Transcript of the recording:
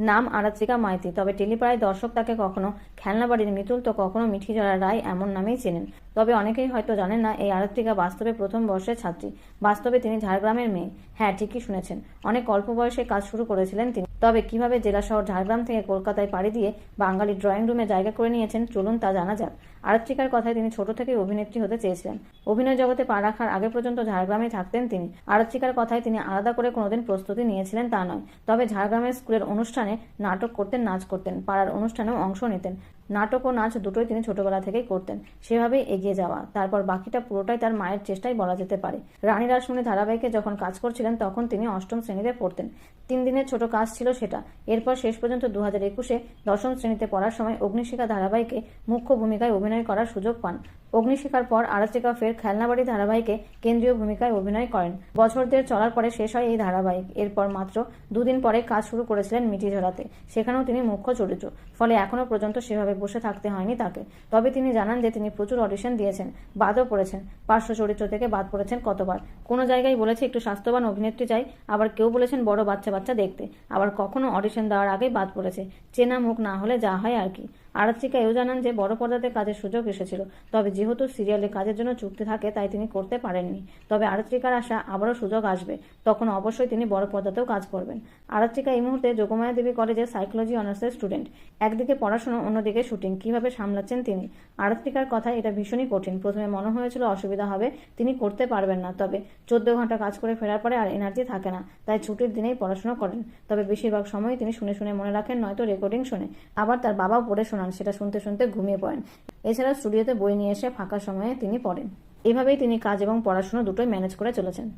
নাম আরাত্রিকা মাইতি। তবে টেলিপাড়ায় দর্শক তাকে কখনো খেলনাবাড়ির মিতুল তো কখনো মিঠিজরা রায় এমন নামেই চেনেন। তবে অনেকেই হয়তো জানেন না, এই আরাত্রিকা বাস্তবে প্রথম বর্ষের ছাত্রী। বাস্তবে তিনি ঝাড়গ্রামের মেয়ে। হ্যাঁ ঠিকই শুনেছেন। অনেক অল্প বয়সে কাজ শুরু করেছিলেন তিনি। তবে কীভাবে জেলা শহর ঝাড়গ্রাম থেকে কলকাতায় পাড়ি দিয়ে বাঙালি ড্রয়িং রুমে জায়গা করে নিয়েছেন চলুন তা জানা যাক। আরাত্রিকার কথায় তিনি ছোট থেকেই অভিনেত্রী হতে চেয়েছিলেন। অভিনয় জগতে পা রাখার আগে পর্যন্ত ঝাড়গ্রামে থাকতেন তিনি। আরাত্রিকার কথায় তিনি আলাদা করে কোনোদিন প্রস্তুতি নিয়েছিলেন তা নয়। তবে ঝাড়গ্রামের স্কুলের অনুষ্ঠানে নাটক করতেন, নাচ করতেন, পাড়ার অনুষ্ঠানেও অংশ নিতেন। নাটক ও নাচ দুটোই তিনি ছোটবেলা থেকেই করতেন। সেভাবেই এগিয়ে যাওয়া, তারপর বাকিটা পুরোটাই তার মায়ের চেষ্টাই বলা যেতে পারে। রানী রাসমণি ধারাবাহিকে যখন কাজ করছিলেন, তখন তিনি অষ্টম শ্রেণীতে পড়তেন। তিন দিনের ছোট কাজ ছিল সেটা। এরপর শেষ পর্যন্ত দু হাজার একুশে দশম শ্রেণীতে পড়ার সময় অগ্নিশিখা ধারাবাহিকে মুখ্য ভূমিকায় অভিনয় করার সুযোগ পান। অগ্নিশিখার পর আরাত্রিকা ফের খেলনাবাড়ি ধারাবাহিকে কেন্দ্রীয় ভূমিকায় অভিনয় করেন। বছর দেড় চলার পরে শেষ হয় এই ধারাবাহিক। এরপর মাত্র দুদিন পরে কাজ শুরু করেছিলেন মিটি ঝরাতে সেখানেও তিনি মুখ্য চরিত্র, ফলে এখনও পর্যন্ত সেভাবে বসে থাকতে হয়নি তাকে। তবে তিনি জানান যে তিনি প্রচুর অডিশন দিয়েছেন, বাদও পড়েছেন। পার্শ্ব চরিত্র থেকে বাদ পড়েছেন কতবার। কোনো জায়গায় বলেছে একটু স্বাস্থ্যবান অভিনেত্রী চাই, আবার কেউ বলেছেন বড় বাচ্চা বাচ্চা দেখতে। আবার কখনো অডিশন দেওয়ার আগে বাদ পড়েছে। চেনা মুখ না হলে যা হয় আর কি। আরাত্রিকা এও জানান যে, বড় পর্দাতে কাজের সুযোগ এসেছিল। তবে যেহেতু সিরিয়ালে কাজের জন্য চুক্তি থাকে, তাই তিনি করতে পারেননি। তবে আরাত্রিকার আশা আবারও সুযোগ আসবে। তখন অবশ্যই তিনি বড় পর্দাতেও কাজ করবেন। আরাত্রিকা এই মুহূর্তে যোগমায়া দেবী কলেজে সাইকোলজি অনার্সের স্টুডেন্ট। একদিকে পড়াশোনা, অন্যদিকে শুটিং। কীভাবে সামলাচ্ছেন তিনি? আরাত্রিকার কথা এটা ভীষণই কঠিন। প্রথমে মনে হয়েছিল অসুবিধা হবে, তিনি করতে পারবেন না। তবে চোদ্দ ঘণ্টা কাজ করে ফেরার পরে আর এনার্জি থাকে না, তাই ছুটির দিনেই পড়াশোনা করেন। তবে বেশিরভাগ সময় তিনি শুনে শুনে মনে রাখেন, নয়তো রেকর্ডিং শুনে। আবার তার বাবাও পড়ে শোনান। সেটা শুনতে শুনতে ঘুমিয়ে পড়েন। এছাড়া স্টুডিওতে বই নিয়ে এসে ফাঁকা সময়ে তিনি পড়েন। এভাবেই তিনি কাজ এবং পড়াশোনা দুটোই ম্যানেজ করে চলেছেন।